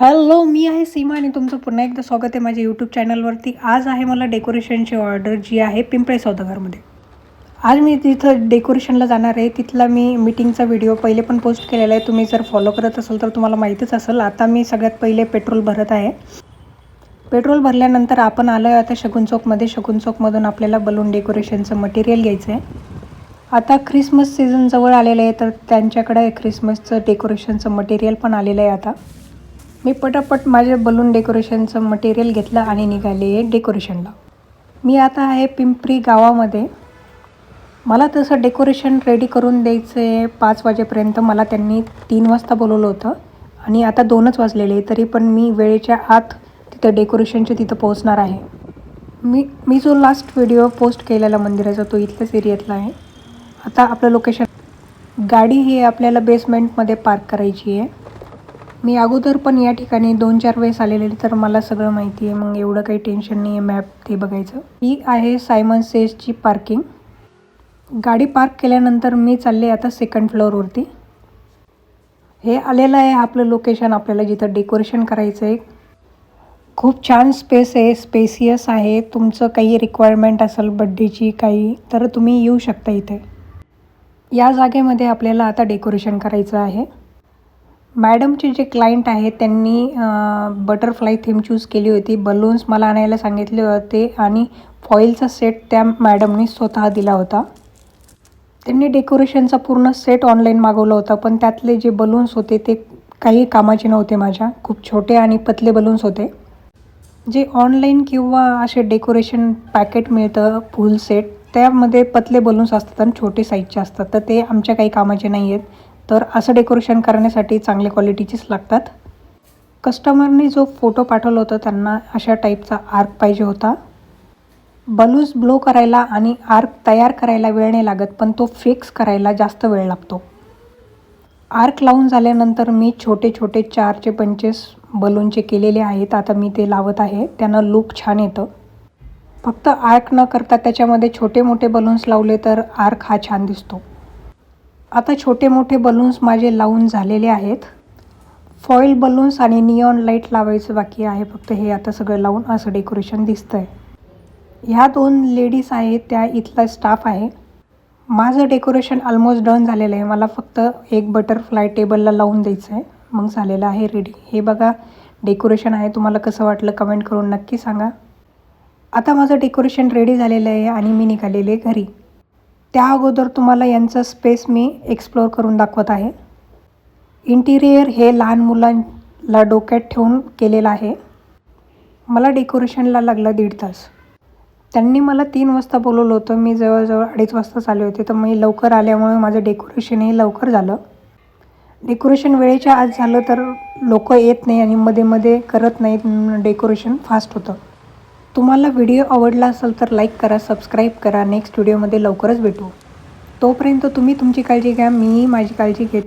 Hello मी आहे सीमा आणि तुमचं पुन्हा एकदा स्वागत आहे माझ्या यूट्यूब चॅनलवरती आज आहे मला डेकोरेशनची ऑर्डर जी आहे पिंपळे सौदागरमध्ये. आज मी तिथं डेकोरेशनला जाणार आहे. तिथला मी मीटिंगचा व्हिडिओ पहिले पण पोस्ट केलेला आहे. तुम्ही जर फॉलो करत असाल तर तुम्हाला माहीतच असेल आता मी सगळ्यात पहिले पेट्रोल भरत आहे. पेट्रोल भरल्यानंतर आपण आलो आहे आता शगुन चौकमध्ये. शगुन चौकमधून आपल्याला बलून डेकोरेशनचं मटेरियल घ्यायचं आहे. आता ख्रिसमस सीझन जवळ आलेलं आहे तर त्यांच्याकडे ख्रिसमसचं डेकोरेशनचं मटेरियल पण आलेलं आहे आता. मी पटापट माझे बलून डेकोरेशनचं मटेरियल घेतलं आणि निघाले डेकोरेशनला मी आता आहे पिंपरी गावामध्ये. मला तसं डेकोरेशन रेडी करून द्यायचं आहे पाच वाजेपर्यंत. मला त्यांनी तीन वाजता बोलवलं होतं आणि आता दोनच वाजलेले तरी पण मी वेळेच्या आत तिथं डेकोरेशनच्या तिथं पोहोचणार आहे. मी मी जो लास्ट व्हिडिओ पोस्ट केलेला मंदिराचा तो इथल्याच एरियातला आहे. आता आपलं लोकेशन गाडी ही आपल्याला बेसमेंटमध्ये पार्क करायची आहे. मी अगोदर पण या ठिकाणी दोन चार वेळेस आलेले तर मला सगळं माहिती आहे. मग एवढं काही टेन्शन नाही आहे मॅप ते बघायचं. ही आहे सायमन सेसची पार्किंग गाडी पार्क केल्यानंतर मी चालले आता सेकंड फ्लोअरवरती हे आलेलं आहे आपलं लोकेशन आपल्याला जिथं डेकोरेशन करायचं आहे खूप छान स्पेस आहे स्पेसियस आहे. तुमचं काही रिक्वायरमेंट असेल बड्डेची काही तर तुम्ही येऊ शकता इथे. या जागेमध्ये आपल्याला आता डेकोरेशन करायचं आहे. मॅडमचे जे क्लायंट आहेत त्यांनी बटरफ्लाय थीम चूज केली होती. बलून्स मला आणायला सांगितले होते आणि फॉईलचा सेट त्या मॅडमनी स्वतः दिला होता. त्यांनी डेकोरेशनचा पूर्ण सेट ऑनलाईन मागवला होता पण त्यातले जे बलून्स होते ते काही कामाचे नव्हते माझ्या. खूप छोटे आणि पतले बलून्स होते. जे ऑनलाईन किंवा असे डेकोरेशन पॅकेट मिळतं फुल सेट त्यामध्ये पतले बलून्स असतात आणि छोटे साईजचे असतात. तर ते आमच्या काही कामाचे नाही आहेत तर असं डेकोरेशन करण्यासाठी चांगल्या क्वालिटीचेच लागतात. कस्टमरने जो फोटो पाठवला होता त्यांना अशा टाईपचा आर्क पाहिजे होता. बलून्स ब्लो करायला आणि आर्क तयार करायला वेळ नाही लागत पण तो फिक्स करायला जास्त वेळ लागतो. आर्क लावून झाल्यानंतर मी छोटे छोटे चारचे पंचेस बलूनचे केलेले आहेत आता मी ते लावत आहे. त्यांना लुक छान येतं. फक्त आर्क न करता त्याच्यामध्ये छोटे मोठे बलून्स लावले तर आर्क हा छान दिसतो. आता छोटे मोठे बलून्स माझे लावून झालेले आहेत. फॉईल बलून्स आणि नियॉन लाइट लावायचं बाकी आहे. फक्त हे आता सगळं लावून असं डेकोरेशन दिसतं आहे ह्या दोन लेडीज आहेत त्या इथला स्टाफ आहे. माझं डेकोरेशन ऑलमोस्ट डन झालेलं आहे. मला फक्त एक बटरफ्लाय टेबलला लावून द्यायचं आहे मग झालेलं आहे रेडी हे बघा डेकोरेशन आहे. तुम्हाला कसं वाटलं कमेंट करून नक्की सांगा. आता माझं डेकोरेशन रेडी झालेलं आहे आणि मी निघालेले घरी. त्या अगोदर तुम्हाला यांचं स्पेस मी एक्सप्लोअर करून दाखवत आहे. इंटिरियर हे लहान मुलांला डोक्यात ठेवून केलेलं आहे. मला डेकोरेशनला लागलं दीड तास. त्यांनी मला तीन वाजता बोलवलं होतं. मी जवळजवळ अडीच वाजता आले होते. तर मी लवकर आल्यामुळे माझं डेकोरेशनही लवकर झालं. डेकोरेशन वेळेच्या आज झालं तर लोक येत नाही आणि मध्ये मध्ये करत नाहीत डेकोरेशन फास्ट होतं. तुम्हाला व्हिडिओ आवडला असेल तर लाईक करा सबस्क्राईब करा. नेक्स्ट व्हिडिओमध्ये लवकरच भेटू. तोपर्यंत तुम्ही तुमची काळजी घ्या मी माझी काळजी घेत